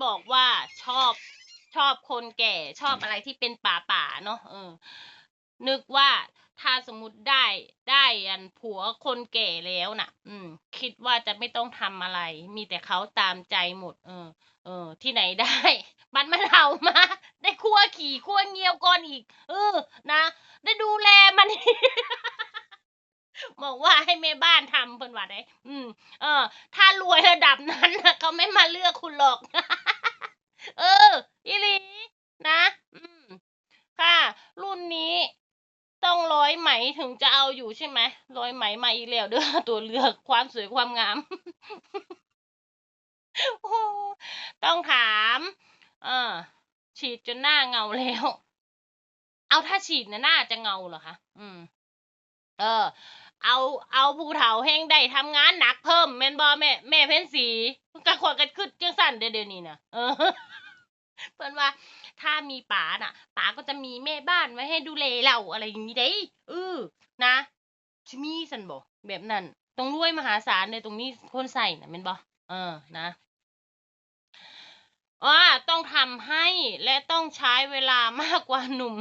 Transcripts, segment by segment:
บอกว่าชอบชอบคนแก่ชอบอะไรที่เป็นป่าป่าเนาะเออ นึกว่าถ้าสมมติได้ได้อันผัวคนแก่แล้วน่ะ อืม คิดว่าจะไม่ต้องทำอะไร มีแต่เขาตามใจหมด เออ เออ ที่ไหนได้ มันมันเห่ามา ได้คั่วขี่คั่วเงียวก่อนอีก เออ นะ ได้ดูแลมัน บอกว่าให้แม่บ้านทำเพิ่นว่าได้อืม เออ ถ้ารวยระดับนั้นนะเขาไม่มาเลือกคุณหรอก เอออีหลีนะ อืม ค่ะ รุ่นนี้ต้องร้อยไหมถึงจะเอาอยู่ใช่ไหมร้อยไหมมาอีแล้วเด้อตัวเลือกความสวยความงามโอ้ต้องถามเออฉีดจนหน้าเงาแล้ว เอาถ้าฉีดนะหน้าจะเงาเหรอคะ อืม เออ เอาเอาผู้เฒ่าแห่งได้ทำงานหนักเพิ่มแม่นบ่แม่แม่เพ้นสีกระขวดกันขึ้นจังสั่นเดี๋ยวนี้นะเออเพิ่นว่าถ้ามีป๋าน่ะป๋าก็จะมีแม่บ้านไว้ให้ดูแลเราอะไรอย่างนี้เด้เออนะชิมีสันบ่แบบนั้นต้องรวยมหาศาลเลยตรงนี้คนใส่นะแม่นบ่เออนะอ่าต้องทำให้และต้องใช้เวลามากกว่าหนุ่ม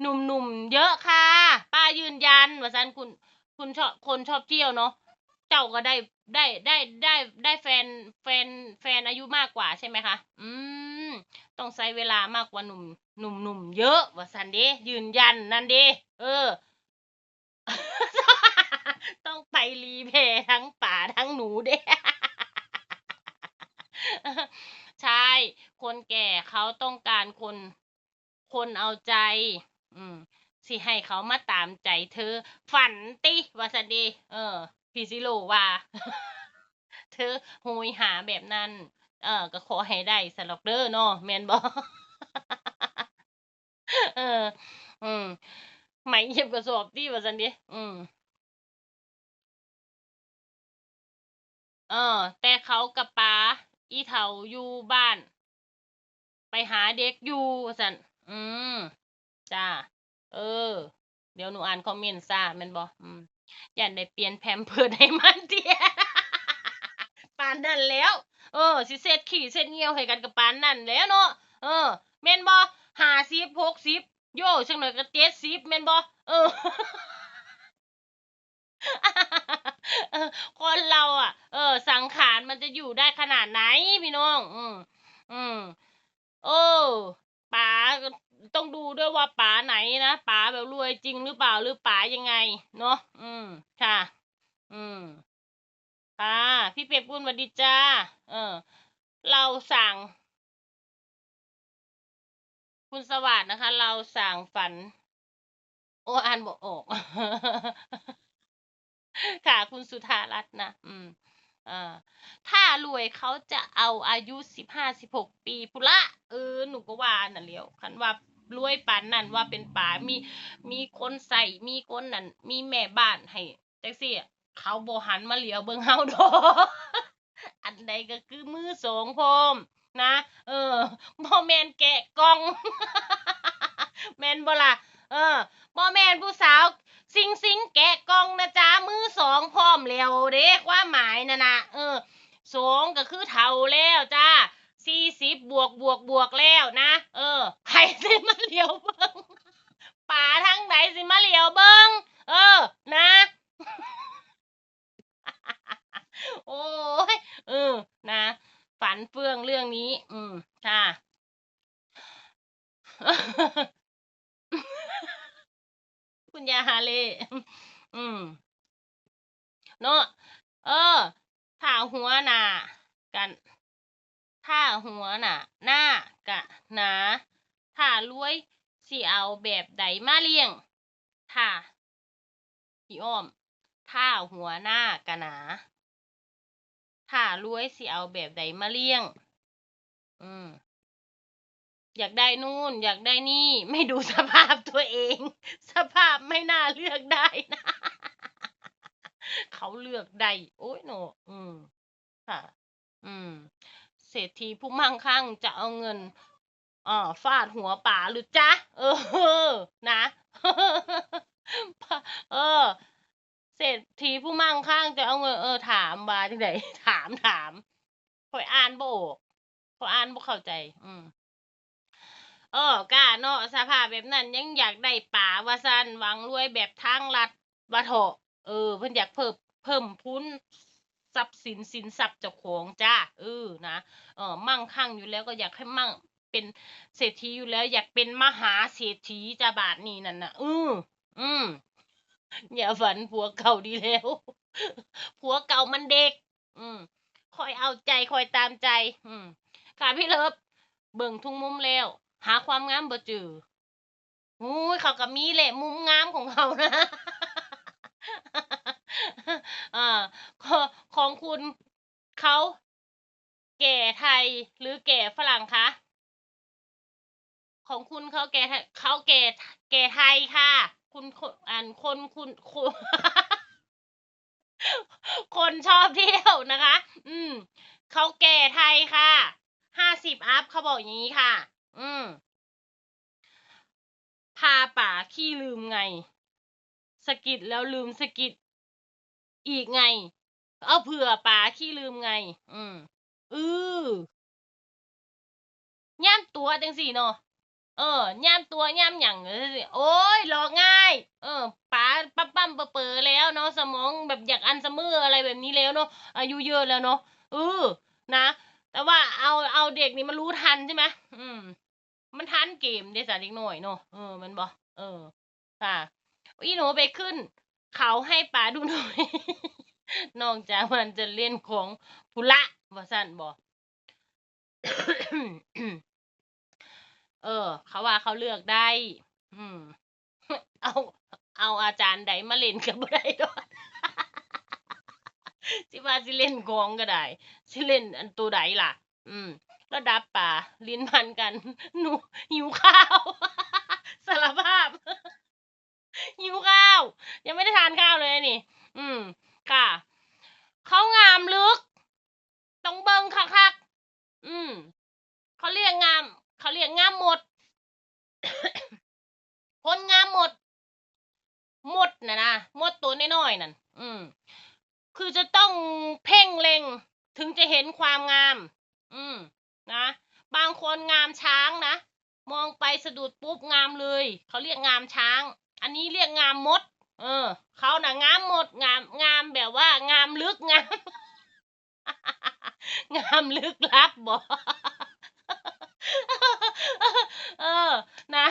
หนุ่มๆเยอะค่ะ ป้ายืนยันว่าซันคุณ คุณชอบคนชอบเที่ยวเนาะเจ้าก็ได้ได้ได้ได้ได้แฟนแฟนแฟนอายุมากกว่าใช่ไหมคะ อืม ต้องใช้เวลามากกว่าหนุ่มหนุ่มหนุ่มเยอะว่าซันเดยืนยันนั่นเดเออ ต้องไปรีเพย์ทั้งป่าทั้งหนูเด้ใช่ คนแก่เขาต้องการคน คนเอาใจ อืม สิให้เขามาตามใจเธอ ฝันติว่าสันดี เออ พี่ซิโลว่า เธอโหยหาแบบนั้น เออ ก็ขอให้ได้สำหรับเด้อเนาะแมนบ่เออ อืมไหมเย็บกระสอบติว่าซั่นเดอืมเออ แต่เขากับป๋าอีเฒ่าอยู่บ้าน ไปหาเด็กอยู่ว่าซั่นอืม จ้า เออ เดี๋ยวหนูอ่านคอมเมนต์ซ่าแม่นบ่อืมย่านได้เปลี่ยนแพมเพิร์ให้มันเตียปานนั้นแล้ว เออ สิเซ็ดขี้เซ็ดเหี่ยวให้กันกับปานนั้นแล้วเนาะ เออแม่นบ่50 60โย่จักหน่อยก็70แม่นบ่เออเออคนเราอะ เออ สังขารมันจะอยู่ได้ขนาดไหนพี่น้อง อืมอืมเออป๋า ต้องดูด้วยว่าป๋าไหนนะป๋าแบบรวยจริงหรือเปล่าหรือป๋ายังไง เนาะอืมค่ะ อืมค่ะพี่เป็ดปุ้นสวัสดีจ้าเออ เราสั่ง คุณสวัสดนะคะ เราสั่งฝัน โอ้อ่านบ่ออก ค่ะ คุณสุธารัตน์นะ อืม ถ้ารวยเขาจะเอาอายุ15-16ปีพุละเออหนูก็ว่านั่นแหล้วคันว่ารวยปานนั้นว่าเป็นป๋ามีมีคนใส่มีคนนั่นมีแม่บ้านให้จังซี่เขาบ่หันมาเหลียวเบิ่งเราดออันใดก็คือมือสองพร้อมนะ เออบ่แมนแกะกอง แมนบ่ล่ะเออบ่แมนผู้สาว ซิงสิงแกะกล่องนะจ๊ะมือสองพร้อมแล้วเด้ความหมายนั่นน่ะเออสองก็คือเท่าแล้วจ้าสี่สิบบวกบวกบวกแล้วนะ เออไผสิมาเหลียวเบิ่งป๋าทางใดสิมาเหลียวเบิ่ง เออ นะ โอ๊ย เออ นะ ฝันเฟืองเรื่องนี้ อืม ค่ะ คุณยายฮาเล่อืม เนาะเออถ้าหัวหน้ากันถ้าหัวหน่ะหน้ากะหนาถ้ารวยสิเอาแบบใดมาเลี้ยงถ้าพี่อ้อมถ้าหัวหน้ากะหนาถ้ารวยสิเอาแบบใดมาเลี้ยง อืมอยากได้นู่น อยากได้นี่ ไม่ดูสภาพ ตัวเอง สภาพไม่น่าเลือกได้นะ เขาเลือกได้ โอ๊ยเนาะอืม ค่ะ อืม เศรษฐีผู้มั่งคั่งจะเอาเงินอ่าฟาดหัวป๋าหรือจ๊ะ เออ นะ เออ เศรษฐีผู้มั่งคั่งจะเอาเงิน เออ ถามว่าจั่งใดถามถามข้อยอ่านโบ่ออกเพราอ่านบ่เข้าใจ อืม เออกล้าเนาะสภาพแบบนั้นยังอยากได้ป่าว่าซันหวังรวยแบบทางลัดว่าเถาะเออ เพิ่นอยากเพิ่มเพิ่มพูนทรัพย์สินสินทรัพย์เจ้าของจ้าเออนะเออมั่งคั่งอยู่แล้วก็อยากให้มั่งเป็นเศรษฐีอยู่แล้ว อยากเป็นมหาเศรษฐีจ้าบาทนี้นั่นน่ะอืออืมอย่าฝันผัวเก่าดีแล้วผัวเก่ามันเด็ก อืมคอยเอาใจคอยตามใจ อืมค่ะพี่เลิฟเบิ่งทุกมุมแล้ว หาความงามบ่เจออุ้ยเขาก็มีแหละมุมงามของเขานะอ่าของคุณเขาแก่ไทยหรือแก่ฝรั่งคะ ของคุณเขาแก่ไทยเขาแก่แก่ไทยค่ะ คุณคนอ่านคนคุณคุณคนชอบเที่ยวนะคะ อืม เขาแก่ไทยค่ะ ห้าสิบอัพเขาบอกอย่างนี้ค่ะ อืมพาป่าขี้ลืมไง สกิดแล้วลืมสกิดอีกไง เอาเผื่อป่าขี้ลืมไง อืมอือย่ามตัวจังสี่เนาะเออย่ามตัวย่ามหยังเออสิโอ้ยหลอกง่าย เออป๋าปั๊มปั๊มเปอเปอแล้วเนาะสมองแบบอยากอันสมืออะไรแบบนี้แล้วเนาะอายุเยอะแล้วเนาะเออนะ แต่ว่าเอาเอาเด็กนี่มันรู้ทันใช่ไหมอืม มันทันเกมเดสาเด็กหน่อยเนาะเออมันบอกเออ ค่ะอีหนูไปขึ้น เขาให้ป๋าดูหน่อยนอกจากมันจะเล่นของพุละว่าสั่นบอกเออ เขาว่าเขาเลือกได้ อืม เอา เอาอาจารย์ใดมาเล่นกับได้ดอกสิว่าสิเล่นกองก็ได้สิเล่นอันตัวใดล่ะ อืม ระดับป่า ลิ้นพันกัน หนูหิวข้าวสารภาพหิวข้าว ยังไม่ได้ทานข้าวเลยนี่ อืม ค่ะ เขางามลึก ต้องเบิงคักๆอืม เขาเรียกงาม เขาเรียกงามหมด คนงามหมด หมดนะนะหมดตัวน้อยๆนั่น อืม คือจะต้องเพ่งเล็ง ถึงจะเห็นความงาม อืม นะ บางคนงามช้างนะ มองไปสะดุดปุ๊บงามเลย เขาเรียกงามช้าง อันนี้เรียกงามมด เออ เขาน่ะงามหมดงามงามแบบว่างามลึกงาม งามลึกลับบ่เออ นะ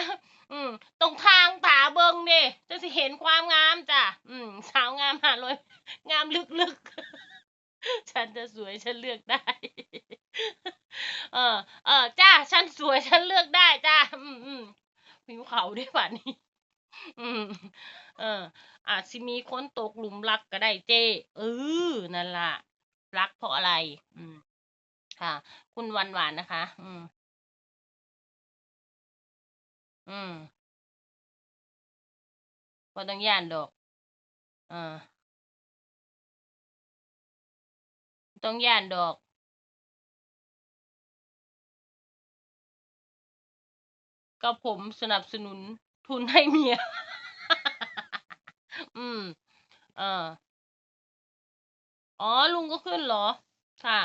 อืม ตรงทางตาเบิงเด้จะสิเห็นความงามจ้ะ อืม สาวงามหาลย งามลึกๆ ฉันจะสวยฉันเลือกได้ เออ เออจ้าฉันสวยฉันเลือกได้จ้าอืมอืมผิวขาวด้วยป่ะนี่อืม เออ อาจสิมีคนตกหลุมรักก็ได้เจ้เออนั่นล่ะ รักเพราะอะไร อืม ค่ะ คุณวันหวานนะคะ อืม อืมบ่ต้องย้านดอกเออบ่ต้องย้านดอก ก็ผมสนับสนุนทุนให้เมีย อืม เอออ๋อ ลุงก็ขึ้นเหรอ?ค่ะ